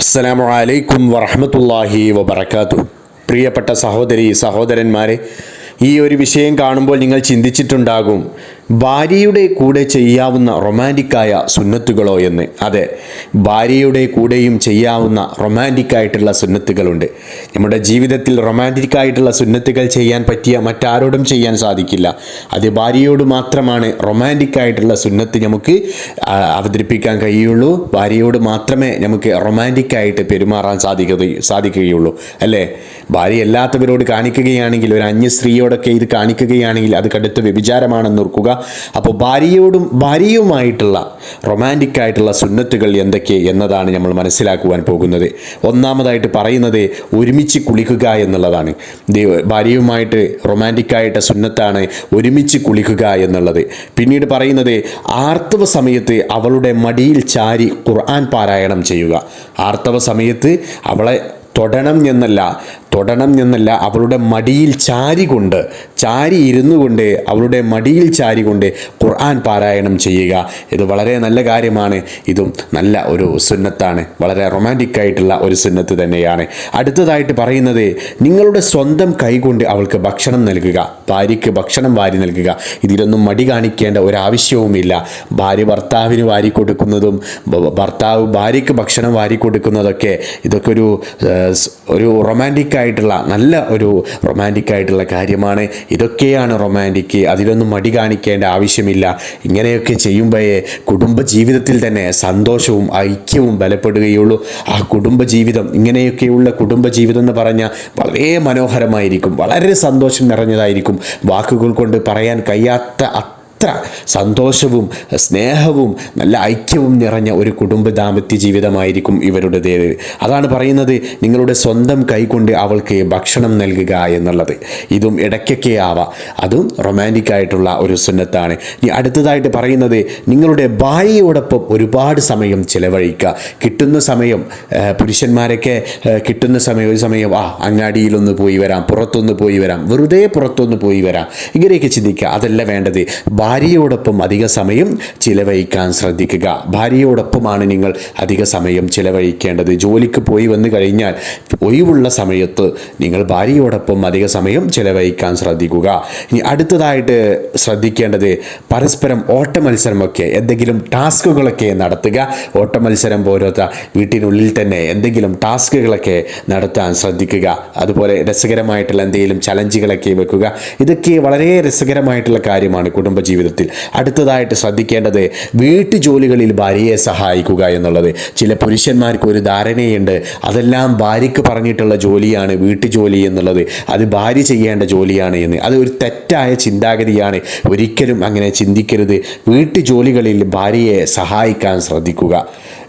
അസ്സലാമു അലൈക്കും വറഹമത്തല്ലാഹി വബർക്കാത്തു പ്രിയപ്പെട്ട സഹോദരി സഹോദരന്മാരെ ഈ ഒരു വിഷയം കാണുമ്പോൾ നിങ്ങൾ ചിന്തിച്ചിട്ടുണ്ടാകും ഭാര്യയുടെ കൂടെ ചെയ്യാവുന്ന റൊമാന്റിക്കായ സുന്നത്തുകളോ എന്ന്. അതെ ഭാര്യയുടെ കൂടെയും ചെയ്യാവുന്ന റൊമാന്റിക്കായിട്ടുള്ള സുന്നത്തുകളുണ്ട്. നമ്മുടെ ജീവിതത്തിൽ റൊമാന്റിക്കായിട്ടുള്ള സുന്നത്തുകൾ ചെയ്യാൻ പറ്റിയ മറ്റാരോടും ചെയ്യാൻ സാധിക്കില്ല. അത് ഭാര്യയോട് മാത്രമാണ് റൊമാന്റിക്കായിട്ടുള്ള സുന്നത്ത് നമുക്ക് അവതരിപ്പിക്കാൻ കഴിയുള്ളൂ. ഭാര്യയോട് മാത്രമേ നമുക്ക് റൊമാന്റിക്കായിട്ട് പെരുമാറാൻ സാധിക്കുക സാധിക്കുകയുള്ളൂ. അല്ലേ? ഭാര്യ അല്ലാത്തവരോട് കാണിക്കുകയാണെങ്കിൽ ഒരു അന്യ സ്ത്രീയോടൊക്കെ ഇത് കാണിക്കുകയാണെങ്കിൽ അത് കടുത്ത വ്യഭിചാരമാണെന്ന് ഓർക്കുക. അപ്പോൾ ഭാര്യയോടും ഭാര്യയുമായിട്ടുള്ള റൊമാന്റിക് ആയിട്ടുള്ള സുന്നത്തുകൾ എന്തൊക്കെ എന്നതാണ് നമ്മൾ മനസ്സിലാക്കുവാൻ പോകുന്നത്. ഒന്നാമതായിട്ട് പറയുന്നത് ഒരുമിച്ച് കുളിക്കുക എന്നുള്ളതാണ്. ഭാര്യയുമായിട്ട് റൊമാന്റിക് ആയിട്ട് സുന്നത്താണ് ഒരുമിച്ച് കുളിക്കുക എന്നുള്ളത്. പിന്നീട് പറയുന്നത് ആർത്തവ സമയത്ത് അവളുടെ മടിയിൽ ചാരി ഖുർആൻ പാരായണം ചെയ്യുക. ആർത്തവ സമയത്ത് അവളെ തൊടണം എന്നല്ല തൊടണം എന്നല്ല അവളുടെ മടിയിൽ ചാരി കൊണ്ട് ചാരി ഇരുന്നു കൊണ്ട് അവളുടെ മടിയിൽ ചാരി കൊണ്ട് ഖുർആൻ പാരായണം ചെയ്യുക. ഇത് വളരെ നല്ല കാര്യമാണ്. ഇതും നല്ല ഒരു സുന്നത്താണ്. വളരെ റൊമാന്റിക് ആയിട്ടുള്ള ഒരു സുന്നത്ത് തന്നെയാണ്. അടുത്തതായിട്ട് പറയുന്നത് നിങ്ങളുടെ സ്വന്തം കൈകൊണ്ട് അവൾക്ക് ഭക്ഷണം നൽകുക. ഭാര്യയ്ക്ക് ഭക്ഷണം വാരി നൽകുക. ഇതിലൊന്നും മടി കാണിക്കേണ്ട ഒരാവശ്യവുമില്ല. ഭാര്യ ഭർത്താവിന് വാരി കൊടുക്കുന്നതും ഭർത്താവ് ഭാര്യയ്ക്ക് ഭക്ഷണം വാരി കൊടുക്കുന്നതൊക്കെ ഇതൊക്കെ ഒരു ഒരു റൊമാന്റിക് ആയിട്ടുള്ള നല്ല ഒരു റൊമാന്റിക് ആയിട്ടുള്ള കാര്യമാണ്. ഇതൊക്കെയാണ് റൊമാന്റിക് അതിലൊന്നും മടി കാണിക്കേണ്ട ആവശ്യമില്ല. ഇങ്ങനെയൊക്കെ ചെയ്യുമ്പോഴേ കുടുംബ ജീവിതത്തിൽ തന്നെ സന്തോഷവും ഐക്യവും ബലപ്പെടുകയുള്ളൂ. ആ കുടുംബ ജീവിതം ഇങ്ങനെയൊക്കെയുള്ള കുടുംബ ജീവിതം എന്ന് പറഞ്ഞാൽ വളരെ മനോഹരമായിരിക്കും. വളരെ സന്തോഷം നിറഞ്ഞതായിരിക്കും. വാക്കുകൾ കൊണ്ട് പറയാൻ കഴിയാത്ത അത്ര സന്തോഷവും സ്നേഹവും നല്ല ഐക്യവും നിറഞ്ഞ ഒരു കുടുംബ ദാമ്പത്യ ജീവിതമായിരിക്കും ഇവരുടേത് അതാണ് പറയുന്നത് നിങ്ങളുടെ സ്വന്തം കൈകൊണ്ട് അവൾക്ക് ഭക്ഷണം നൽകുക എന്നുള്ളത്. ഇതും ഇടയ്ക്കൊക്കെ ആവാം. അതും റൊമാന്റിക് ആയിട്ടുള്ള ഒരു സുന്നത്താണ്. ഇനി അടുത്തതായിട്ട് പറയുന്നത് നിങ്ങളുടെ ഭാര്യയോടൊപ്പം ഒരുപാട് സമയം ചിലവഴിക്കുക. കിട്ടുന്ന സമയം പുരുഷന്മാരൊക്കെ കിട്ടുന്ന സമയം ഒരു സമയം ആ അങ്ങാടിയിലൊന്ന് പോയി വരാം പുറത്തൊന്ന് പോയി വരാം വെറുതെ പുറത്തൊന്ന് പോയി വരാം. ഇങ്ങനെയൊക്കെ ചിന്തിക്കുക. അതല്ല വേണ്ടത്. ഭാര്യയോടൊപ്പം അധിക സമയം ചിലവഴിക്കാൻ ശ്രദ്ധിക്കുക. ഭാര്യയോടൊപ്പമാണ് നിങ്ങൾ അധിക സമയം ചിലവഴിക്കേണ്ടത്. ജോലിക്ക് പോയി വന്നു കഴിഞ്ഞാൽ ഒഴിവുള്ള സമയത്ത് നിങ്ങൾ ഭാര്യയോടൊപ്പം അധിക സമയം ചിലവഴിക്കാൻ ശ്രദ്ധിക്കുക. ഇനി അടുത്തതായിട്ട് ശ്രദ്ധിക്കേണ്ടത് പരസ്പരം ഓട്ട മത്സരമൊക്കെ എന്തെങ്കിലും ടാസ്കുകളൊക്കെ നടത്തുക. ഓട്ട മത്സരം പോലത്തെ വീട്ടിനുള്ളിൽ തന്നെ എന്തെങ്കിലും ടാസ്കുകളൊക്കെ നടത്താൻ ശ്രദ്ധിക്കുക. അതുപോലെ രസകരമായിട്ടുള്ള എന്തെങ്കിലും ചലഞ്ചുകളൊക്കെ വെക്കുക. ഇതൊക്കെ വളരെ രസകരമായിട്ടുള്ള കാര്യമാണ് കുടുംബജീവിതത്തിൽ അടുത്തതായിട്ട് ശ്രദ്ധിക്കേണ്ടത് വീട്ടുജോലികളിൽ ഭാര്യയെ സഹായിക്കുക എന്നുള്ളത്. ചില പുരുഷന്മാർക്ക് ഒരു ധാരണയുണ്ട് അതെല്ലാം ഭാര്യയ്ക്ക് പറഞ്ഞിട്ടുള്ള ജോലിയാണ് വീട്ടുജോലി എന്നുള്ളത്. അത് ഭാര്യ ചെയ്യേണ്ട ജോലിയാണ് എന്ന്. അത് ഒരു തെറ്റായ ചിന്താഗതിയാണ്. ഒരിക്കലും അങ്ങനെ ചിന്തിക്കരുത്. വീട്ടുജോലികളിൽ ഭാര്യയെ സഹായിക്കാൻ ശ്രദ്ധിക്കുക.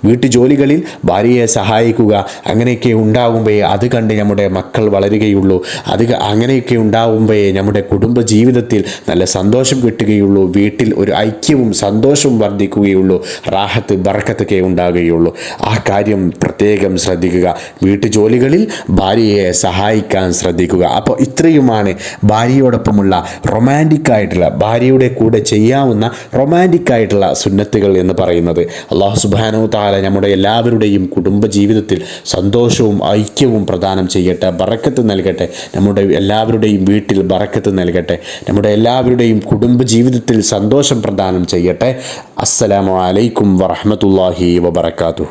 വീട്ടുജോലികളിൽ ഭാര്യയെ സഹായിക്കുക അങ്ങനെയൊക്കെ ഉണ്ടാകുമ്പോഴേ അത് കണ്ട് നമ്മുടെ മക്കൾ വളരുകയുള്ളൂ. അത് അങ്ങനെയൊക്കെ ഉണ്ടാകുമ്പോഴേ നമ്മുടെ കുടുംബ ജീവിതത്തിൽ നല്ല സന്തോഷം കിട്ടുകയുള്ളൂ. വീട്ടിൽ ഒരു ഐക്യവും സന്തോഷവും വർദ്ധിക്കുകയുള്ളൂ. റാഹത്ത് ബറക്കത്തൊക്കെ ഉണ്ടാകുകയുള്ളൂ. ആ കാര്യം പ്രത്യേകം ശ്രദ്ധിക്കുക. വീട്ടുജോലികളിൽ ഭാര്യയെ സഹായിക്കാൻ ശ്രദ്ധിക്കുക. അപ്പോൾ ഇത്രയുമാണ് ഭാര്യയോടൊപ്പമുള്ള റൊമാന്റിക് ആയിട്ടുള്ള ഭാര്യയുടെ കൂടെ ചെയ്യാവുന്ന റൊമാന്റിക് ആയിട്ടുള്ള സുന്നത്തുകൾ എന്ന് പറയുന്നത്. അള്ളാഹു സുബാനു താല നമ്മുടെ എല്ലാവരുടെയും കുടുംബജീവിതത്തിൽ സന്തോഷവും ഐക്യവും പ്രദാനം ചെയ്യട്ടെ ബറക്കത്ത് നൽകട്ടെ. നമ്മുടെ എല്ലാവരുടെയും വീട്ടിൽ ബറക്കത്ത് നൽകട്ടെ. നമ്മുടെ എല്ലാവരുടെയും കുടുംബജീവിതത്തിൽ സന്തോഷം പ്രദാനം ചെയ്യട്ടെ. അസ്സലാമു അലൈക്കും വറഹമത്തല്ലാഹി വബർക്കാത്തു